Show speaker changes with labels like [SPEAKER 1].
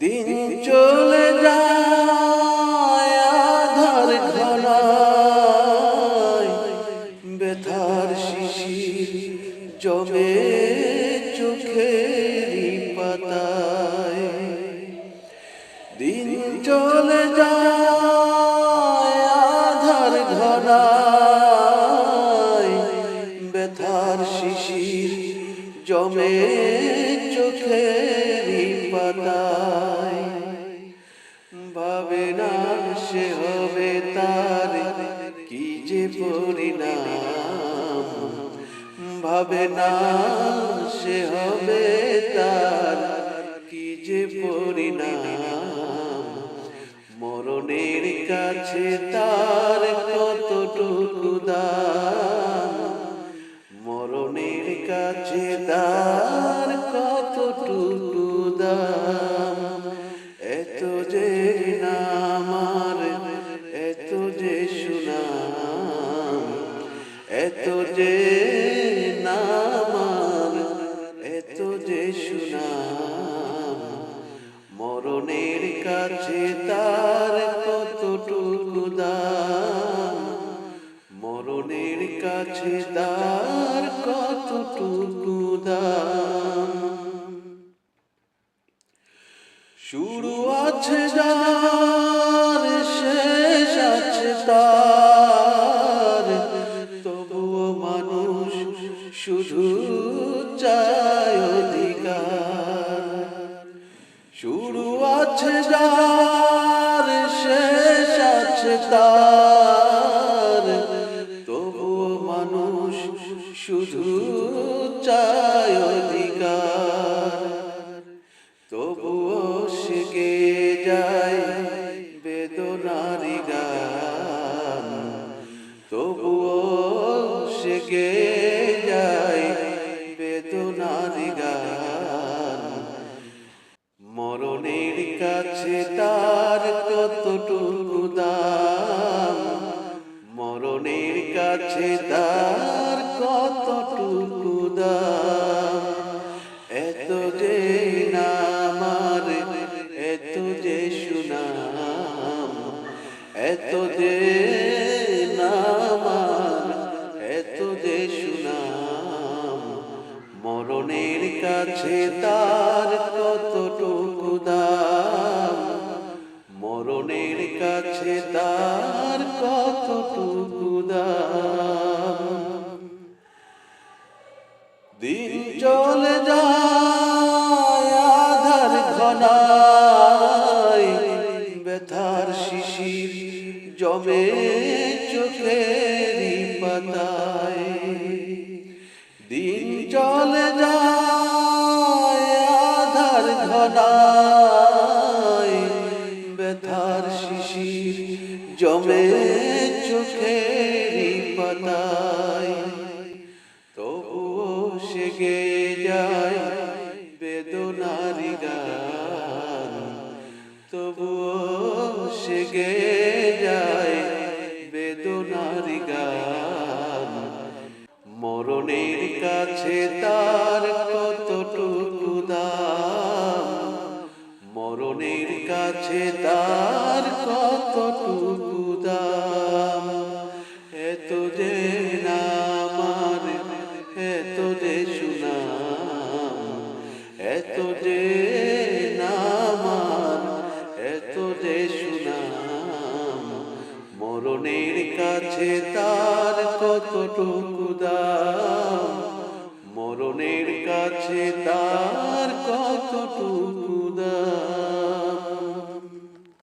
[SPEAKER 1] দিন চলে যায় আধার ঘনায় ব্যথার শিশির জমে চোখেরই পাতায়। দিন চলে যায় আধার ঘনায় ব্যথার শিশির জমে চোখেরই পাতায়। ভাবে না, সে হবে তার কি যে পরিণাম? ভাবে না, সে হবে তার কি যে পরিণাম? মরণের কাছে তার এত যে নামার এত যে সুনাম মরণের কাছে তার কতটুকু দাম মরণের কাছে তার কতটুকু দাম শুরু আছে যার শেষ আছে তার শুধু চায় অধিকার। শুরু আছে যার, শেষ আছে তার। তবুও মানুষ শুধু চায় অধিকার। তবুও শিখে যায় তার কতটুকু দাম? মরণের কাছে তার কতটুকু দাম? এত যে নামার এত যে সুনাম, এত যে নামার এত যে সুনাম, মরণের কাছে তার কতটুকু তার দাম? দিন চলে যায়, আধার ঘনায় ব্যথার শিশির জমে চোখেরই পাতায়। দিন চলে যায়, আধার ঘনায় পাতায় তবুও সে গেয়ে যায় বেদনারি গান। তবুও সে গেয়ে যায় বেদনারি গান। মরণের কাছে তার কতটুকু দাম? মরণের কাছে তার কতটুকু কাছে তার কতটুকু দাম।